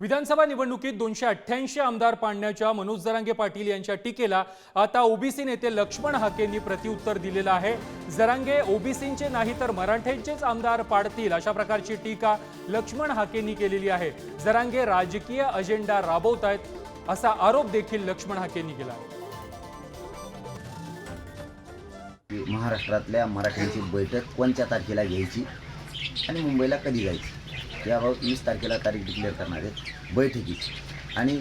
विधानसभा निवडणुकीत दोनशे अठ्ठ्याऐंशी आमदार पाडण्याच्या मनोज जरांगे पाटील यांच्या टीकेला आता ओबीसी नेते लक्ष्मण हाकेंनी प्रत्युत्तर दिलेलं आहे. जरांगे ओबीसींचे नाही तर मराठ्यांचेच आमदार पाडतील अशा प्रकारची टीका लक्ष्मण हाकेंनी केलेली आहे. जरांगे राजकीय अजेंडा राबवत आहेत असा आरोप देखील लक्ष्मण हाकेंनी केला आहे. महाराष्ट्रातल्या मराठ्यांची बैठक कोणत्या तारखेला घ्यायची आणि मुंबईला कधी जायची? याबाबत वीस तारखेला तारीख डिक्लेअर करणार आहेत बैठकीची. आणि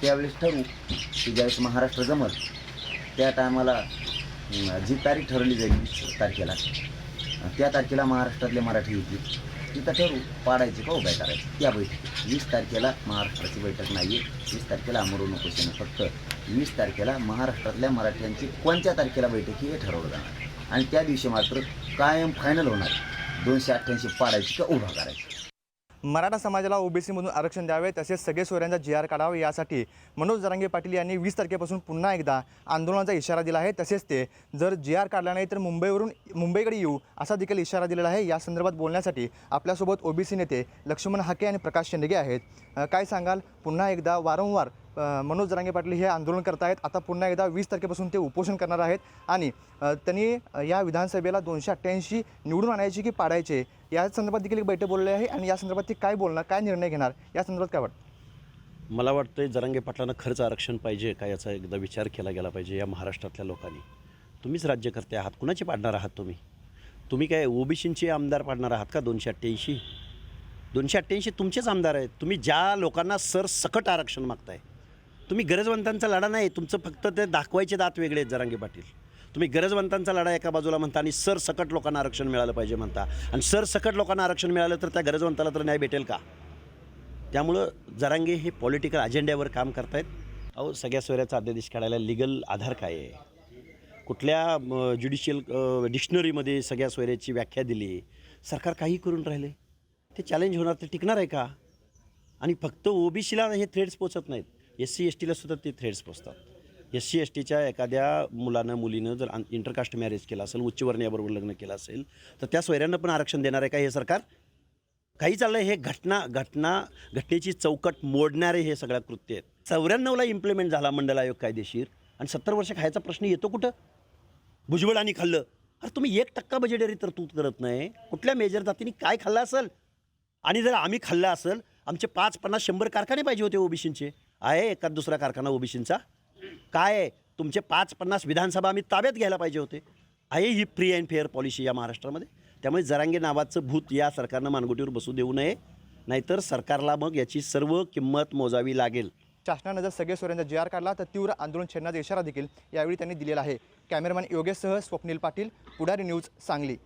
त्यावेळेस ठरवू की ज्यावेळेस महाराष्ट्र जमल त्या टायमाला जी तारीख ठरवली जाईल वीस तारखेला त्या तारखेला महाराष्ट्रातले मराठी येतील. तिथं ठरवू पाडायचे का उभ्या करायचे? त्या बैठकीत. वीस तारखेला महाराष्ट्राची बैठक नाही आहे वीस तारखेला अमरू नकोशी फक्त. वीस तारखेला महाराष्ट्रातल्या मराठ्यांची कोणत्या तारखेला बैठक हे ठरवलं जाणार? आणि त्या दिवशी मात्र कायम फायनल होणार. दोनशे अठ्ठ्याऐंशी पाडायची का उभा करायची? मराठा समाजाला ओबीसीमधून आरक्षण द्यावे तसेच सगळे सोयऱ्यांचा जी आर काढावा यासाठी मनोज जरांगे पाटील यांनी वीस तारखेपासून पुन्हा एकदा आंदोलनाचा इशारा दिला आहे. तसेच ते जर जी आर काढला नाही तर मुंबईवरून मुंबईकडे येऊ असा देखील इशारा दिलेला आहे. या संदर्भात बोलण्यासाठी आपल्यासोबत ओबीसी नेते लक्ष्मण हाके आणि प्रकाश शेंडगे आहेत. काय सांगाल? पुन्हा एकदा वारंवार मनोज जरांगे पाटील हे आंदोलन करत आहेत आता पुन्हा एकदा वीस तारखेपासून ते उपोषण करणार आहेत. आणि त्यांनी या विधानसभेला दोनशे अठ्ठ्याऐंशी निवडून आणायची की पाडायचे या संदर्भात देखील एक बैठक बोलली आहे. आणि या संदर्भात ते काय बोलणार काय निर्णय घेणार या संदर्भात काय वाटतं? मला वाटतं जरांगे पाटलांना खरंच आरक्षण पाहिजे का याचा एकदा विचार केला गेला पाहिजे या महाराष्ट्रातल्या लोकांनी. तुम्हीच राज्यकर्ते आहात. कुणाचे पाडणार आहात तुम्ही? तुम्ही काय ओबीसींचे आमदार पाडणार आहात का दोनशे अठ्ठ्याऐंशी? दोनशे अठ्ठ्याऐंशी तुमचेच आमदार आहेत. तुम्ही ज्या लोकांना सरसकट आरक्षण मागताय तुम्ही गरजवंतांचा लढा नाही तुमचं फक्त ते दाखवायचे दात वेगळे आहेत जरांगे पाटील. तुम्ही गरजवंतांचा लढा एका बाजूला म्हणता आणि सरसकट लोकांना आरक्षण मिळालं पाहिजे म्हणता. आणि सरसकट लोकांना आरक्षण मिळालं तर त्या गरजवंताला तर न्याय भेटेल का? त्यामुळं जरांगे हे पॉलिटिकल अजेंड्यावर काम करतायत. अहो सगळ्या सोयऱ्याचा अध्यादेश काढायला लिगल आधार काय आहे? कुठल्या ज्युडिशियल डिक्शनरीमध्ये सगळ्या सोयऱ्याची व्याख्या दिली सरकार काही करून राहिले? ते चॅलेंज होणार ते टिकणार आहे का? आणि फक्त ओबीसीला हे थ्रेड्स पोचत नाहीत. एस सी एस टीला सुद्धा ते थ्रेड्स पोचतात एस सी एस टीच्या एखाद्या मुलानं मुलीनं जर इंटरकास्ट मॅरेज केला असेल उच्चवर्णीयाबरोबर लग्न केलं असेल तर त्या सोयऱ्यांना पण आरक्षण देणार आहे का हे सरकार? काही चाललं हे घटना घटना घटनेची चौकट मोडणारे हे सगळ्या कृत्य आहेत. चौऱ्याण्णवला इम्प्लिमेंट झाला मंडल आयोग कायदेशीर आणि सत्तर वर्ष खायचा प्रश्न येतो कुठं? भुजबळ आणि खाल्लं. अरे तुम्ही एक टक्का बजेटरी तरतूद करत नाही. कुठल्या मेजर जातीने काय खाल्लं असेल? आणि जर आम्ही खाल्लं असेल आमचे पाच पन्नास शंभर कारखाने पाहिजे होते ओबीसींचे. आहे एखाद दुसरा कारखाना ओबीसींचा? काय आहे? तुमचे पाच पन्नास विधानसभा आम्ही ताब्यात घ्यायला पाहिजे होते. आहे ही फ्री अँड फेअर पॉलिसी या महाराष्ट्रामध्ये. त्यामुळे जरांगे नावाचं भूत या सरकारनं मानगुटीवर बसू देऊ नये. नाहीतर सरकारला मग याची सर्व किंमत मोजावी लागेल. शासनानं जर सगळे सोऱ्यांचा जी आर काढला तर तीव्र आंदोलन छेडण्याचा इशारा देखील यावेळी त्यांनी दिलेला आहे. कॅमेरामॅन योगेशसह स्वप्नील पाटील पुढारी न्यूज सांगली.